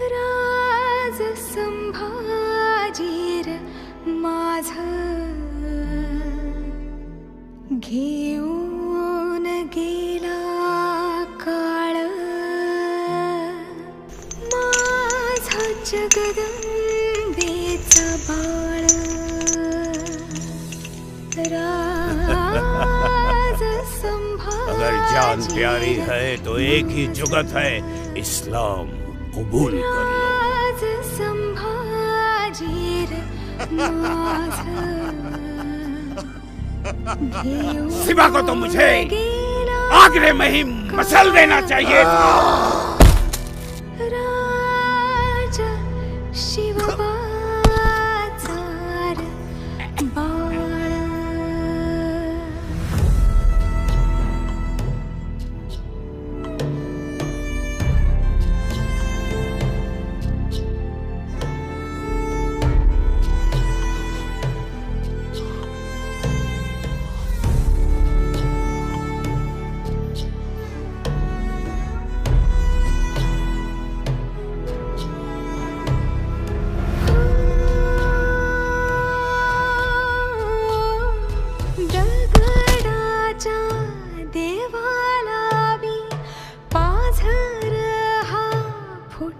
राज संभाजीर माझ घेऊन गेला काळ. माझा जगदंबेचा बाळ. राज अगर जान प्यारी है तो एक ही जुगत है इस्लाम. कबूल कर लो। सिवा को तो मुझे आगरे में ही मसल देना चाहिए था। राजा शिवबाजार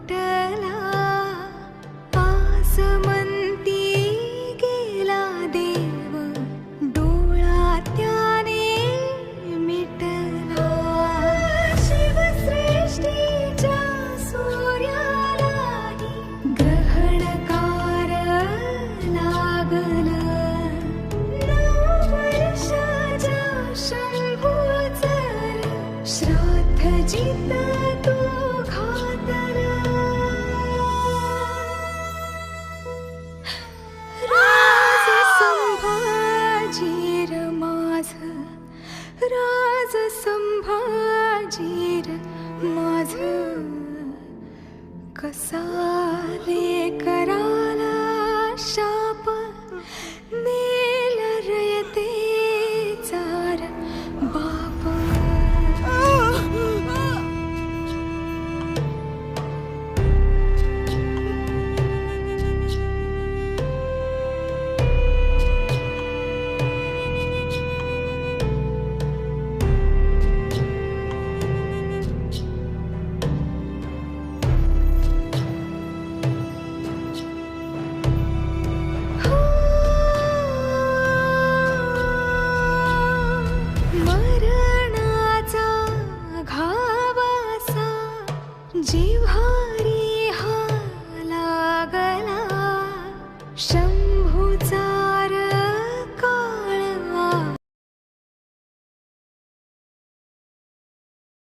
फुटला आसमंती गेला देव डोळा त्याने मिटला. शिवसृष्टीच्या सूर्यालाही ग्रहणकार लागला. वर्षाच्या शंभूचर कसा करा